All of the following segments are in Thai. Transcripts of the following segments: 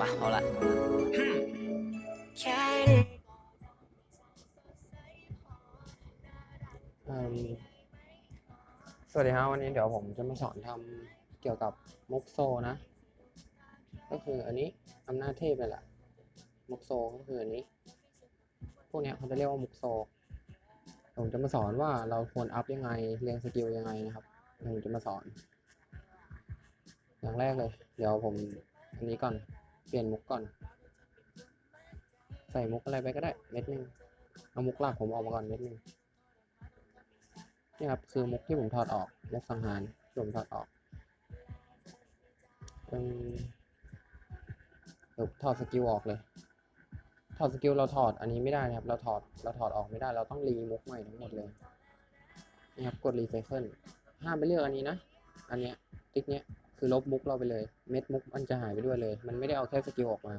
มาเอาละอืมสวัสดีครับวันนี้เดี๋ยวผมจะมาสอนทำเกี่ยวกับมุกโซนะ ก็คืออันนี้อำนาจเทพเลยแหละมุกโซก็คืออันนี้ พวกเนี้ยเขาจะเรียกว่ามุกโซ ผมจะมาสอนว่าเราควรอัพยังไงเรียงสกิลยังไงนะครับผมจะมาสอน อย่างแรกเลย เดี๋ยวผมอันนี้ก่อน เปลี่ยนมุกก่อน ใส่มุกอะไรไปก็ได้เม็ดหนึงเอามุกหลักผมออกมาก่อนเม็ดหนึงนี่ครับคือมุกที่ผมถอดออกมุกสังหารที่ผมถอดออกอืมเดี๋ยวถอดสกิลออกเลย ถอดสกิลเราถอดอันนี้ไม่ได้นะครับ เราถอดเราถอดออกไม่ได้ เราต้องรีมุกใหม่ทั้งหมดเลยนี่ครับกดรีไซเคิลห้ามไปเลือกอันนี้นะ อันเนี้ยติ๊กเนี้ย คือลบมุกเราไปเลย เม็ดมุกมันจะหายไปด้วยเลย มันไม่ได้เอาแค่สกิลออกมา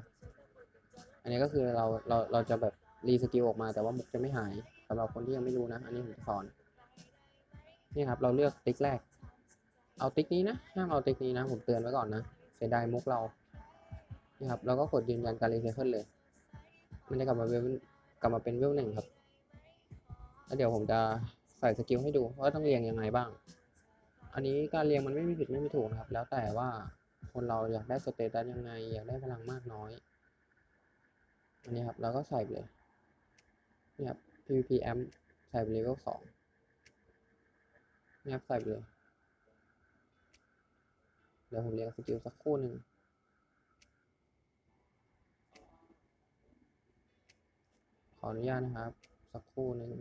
อันนี้ก็คือเราเราเราจะแบบรีสกิลออกมาแต่ว่ามุกจะไม่หายสำหรับคนที่ยังไม่รู้นะ อันนี้ผมจะสอนนี่ครับ เราเลือกติ๊กแรก เอาติ๊กนี้นะห้ามเอาติ๊กนี้นะ ผมเตือนไว้ก่อนนะเสียดายมุกเรานี่ครับเราก็กดยืนยันการรีไซเคิลเลย มันจะกลับมาเวลกลับมาเป็นเวลหนึ่งครับแล้วเดี๋ยวผมจะใส่สกิลให้ดูว่าต้องเรียงยังไงบ้าง อันนี้การเรียงมันไม่มีผิดไม่มีถูกนะครับ แล้วแต่ว่าคนเราอยากได้สเตตัสยังไง อยากได้พลังมากน้อย อันนี้ครับเราก็ใส่ไปเลยนี่ครับ PVP a m ใส่ไปเลเวลสองนี่ยใส่ไปเลย เดี๋ยวผมเรียงสกิลสักคู่หนึ่งขออนุญาตนะครับ สักคู่หนึ่ง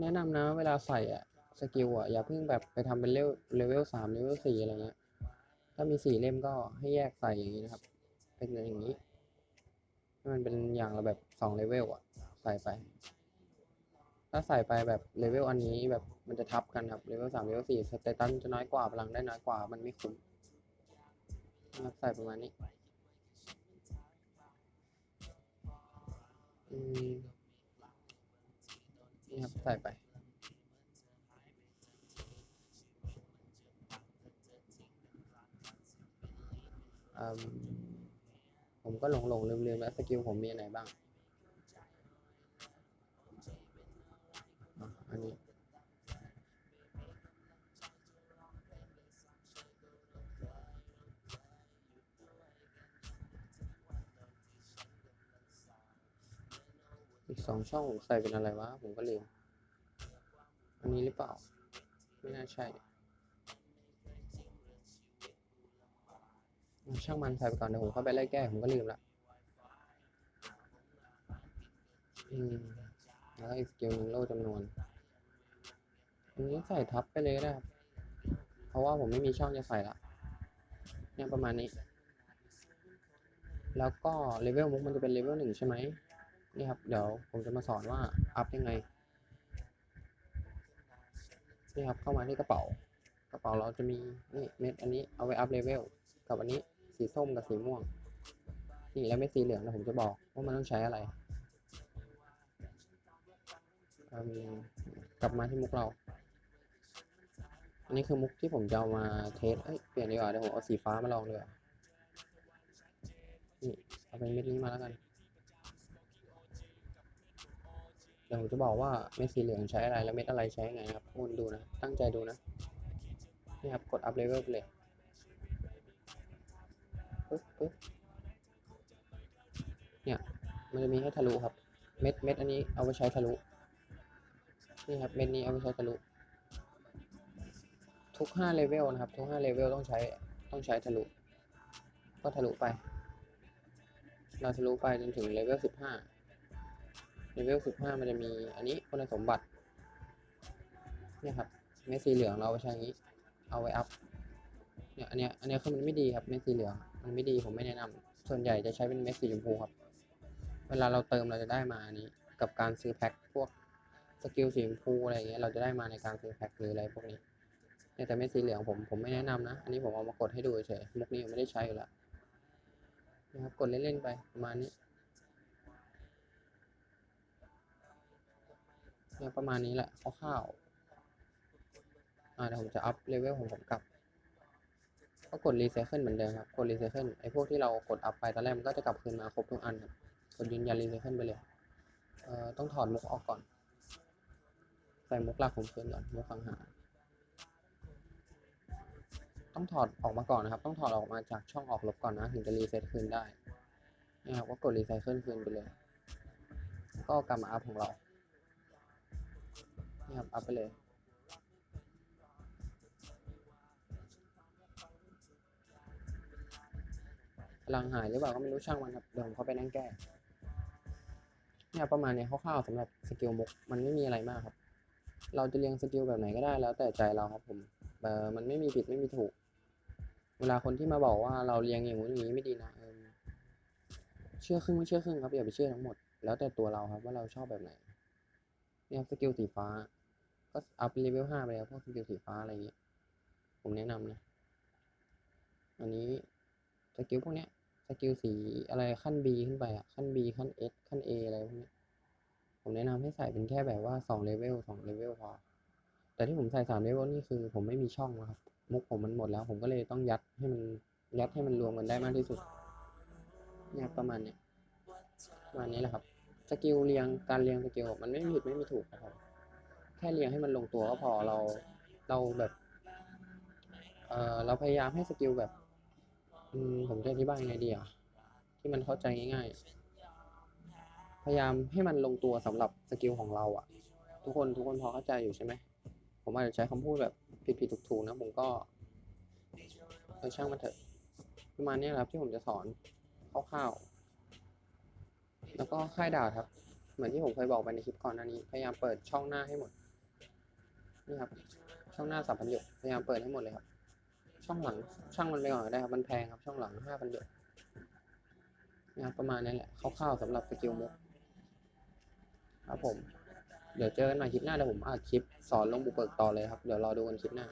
แนะนำนะ เวลาใส่อะสกิลอะอย่าเพิ่งแบบไปทำเป็นเลเวลเลเวลสามเลเวลสี่อะไรเงี้ย ถ้ามีสี่เล่มก็ให้แยกใส่อย่างนี้นะครับ เป็นอย่างนี้ให้มันเป็นอย่างละแบบสองเลเวลอะใส่ไป ถ้าใส่ไปแบบเลเวลอันนี้แบบมันจะทับกันครับเลเวลสามเลเวลสี่สเตตัสจะน้อยกว่าพลังได้น้อยกว่ามันไม่คุ้มนะครับใส่ประมาณนี้ อืม นี่ครับใส่ไป ผมก็หลงหลงลืมลืมแล้วสกิลผมมีอันไหนบ้างอะอันนี้ อีกสองช่องผมใส่เป็นอะไรวะ ผมก็ลืม อันนี้หรือเปล่า ไม่น่าใช่ช่างมันใส่ไปก่อนเดี๋ยวผมเข้าไปไล่แก้ผมก็ลืมละอืมแล้วอีกสกิลหนึ่งโล่จำนวนอันนี้ใส่ทับไปเลยนะครับ เพราะว่าผมไม่มีช่องจะใส่ละเนี่ยประมาณนี้ แล้วก็เลเวลมุกมันจะเป็นเลเวลหนึ่งใช่ไหม นี่ครับ เดี๋ยวผมจะมาสอนว่าอัพยังไง นี่ครับเข้ามาที่กระเป๋า กระเป๋าเราจะมีนี่เม็ดอันนี้เอาไว้อัพเลเวลกับอันนี้สีส้มกับสีม่วง นี่แล้วเม็ดสีเหลืองนะผมจะบอกว่ามันต้องใช้อะไรกลับมาที่มุกเรา อันนี้คือมุกที่ผมจะเอามาเทสเอ้ยเปลี่ยนดีกว่าเดี๋ยวผมเอาสีฟ้ามาลองดีกว่านี่เอาเป็นเม็ดนี้มาแล้วกัน เดี๋ยวผมจะบอกว่าเม็ดสีเหลืองใช้อะไรแล้วเม็ดอะไรใช้ยังไงครับทุกคนดูนะ ตั้งใจดูนะ นี่ครับ กดอัพเลเวลไปเลยปึ๊บปึ๊บเนี่ย มันจะมีให้ทะลุครับ เม็ดเม็ดอันนี้เอาไปใช้ทะลุ นี่ครับ เม็ดนี้เอาไปใช้ทะลุ ทุกห้าเลเวลนะครับ ทุกห้าเลเวลต้องใช้ ต้องใช้ทะลุ ก็ทะลุไป เราทะลุไปจนถึงเลเวลสิบห้า เลเวลสิบห้ามันจะมีอันนี้คุณสมบัติเนี่ยครับเม็ดสีเหลืองเราไปใช้อย่างนี้ เอาไว้อัพเนี่ยอันเนี้ยอันเนี้ยคือมันไม่ดีครับเม็ดสีเหลืองมันไม่ดีผมไม่แนะนำส่วนใหญ่จะใช้เป็นเม็ดสีชมพูครับ เวลาเราเติมเราจะได้มาอันนี้ กับการซื้อแพ็คพวกสกิลสีชมพูอะไรเงี้ยเราจะได้มาในการซื้อแพ็คหรืออะไรพวกนี้เนี่ยแต่เม็ดสีเหลืองผมผมไม่แนะนำนะ อันนี้ผมเอามากดให้ดูเฉยมุกนี้ผมไม่ได้ใช้อยู่แล้วนะครับกดเล่นๆไปประมาณนี้ นี่ยประมาณนี้แหละคร่าวๆอ่าเดี๋ยวผมจะอัพเลเวลของผมกลับ ก็กดรีไซเคิลเหมือนเดิมครับ กดรีไซเคิลไอ้พวกที่เรากดอัพไปตอนแรกมันก็จะกลับคืนมาครบทุกอันครับกดยืนยันรีไซเคิลไปเลยเอ่อต้องถอดมุกออกก่อน ใส่มุกหลักผมคืนก่อนมุกสังหา ต้องถอดออกมาก่อนนะครับ ต้องถอดออกมาจากช่องออกลบก่อนนะถึงจะรีเซ็ตคืนได้นี่ครับก็กดรีไซเคิลคืนไปเลย ก็กลับมาอัพของเรา นี่ครับอัพไปเลย พลังหายหรือเปล่าก็ไม่รู้ช่างมันครับ เดี๋ยวผมเข้าไปนั่งแก้ เนี่ยประมาณเนี้ยคร่าวๆสำหรับสกิลมุกมันไม่มีอะไรมากครับ เราจะเรียงสกิลแบบไหนก็ได้แล้วแต่ใจเราครับผมเออมันไม่มีผิดไม่มีถูก เวลาคนที่มาบอกว่าเราเรียงอย่างงู้นอย่างนี้ไม่ดีนะเออเชื่อครึ่งไม่เชื่อครึ่งครับอย่าไปเชื่อทั้งหมด แล้วแต่ตัวเราครับว่าเราชอบแบบไหนเนี่ยสกิลสีฟ้า ก็อัพเลเวลห้าไปแล้วพวกสกิลสีฟ้าอะไรอย่างเงี้ยผมแนะนำนะ อันนี้สกิลพวกเนี้ยสกิลสีอะไรขั้น B ขึ้นไปอะขั้น B ขั้น S ขั้น A อะไรพวกเนี้ยผมแนะนำให้ใส่เป็นแค่แบบว่าสองเลเวลสองเลเวลพอ แต่ที่ผมใส่สามเลเวลนี่คือผมไม่มีช่องครับ มุกผมมันหมดแล้ว ผมก็เลยต้องยัดให้มันยัดให้มันรวมกันได้มากที่สุดเนี่ยประมาณเนี้ยประมาณนี้แหละครับ สกิลเรียงการเรียงสกิลมันไม่ผิดไม่มีถูกครับ แค่เรียงให้มันลงตัวก็พอเราเราแบบเออเราพยายามให้สกิลแบบอืมผมจะอธิบายยังไงดีอะที่มันเข้าใจง่ายๆ พยายามให้มันลงตัวสำหรับสกิลของเราอะ ทุกคนทุกคนพอเข้าใจอยู่ใช่ไหมผมอาจจะใช้คำพูดแบบผิดๆถูกๆนะ ผมก็เออช่างมันเถอะประมาณนี้ครับที่ผมจะสอนคร่าวๆแล้วก็ค่ายดาบครับ เหมือนที่ผมเคยบอกไปในคลิปก่อนหน้านี้ พยายามเปิดช่องหน้าให้หมด นี่ครับ ช่องหน้าสามพันหยกพยายามเปิดให้หมดเลยครับ ช่องหลังช่างมันไปก่อนก็ได้ครับมันแพงครับ ช่องหลังห้าพันหยกนะครับประมาณนี้แหละคร่าวๆสำหรับสกิลมุกครับผม เดี๋ยวเจอกันใหม่คลิปหน้าเดี๋ยวผมอัดคลิปสอนลงบุกเบิกต่อเลยครับ เดี๋ยวรอดูกันคลิปหน้า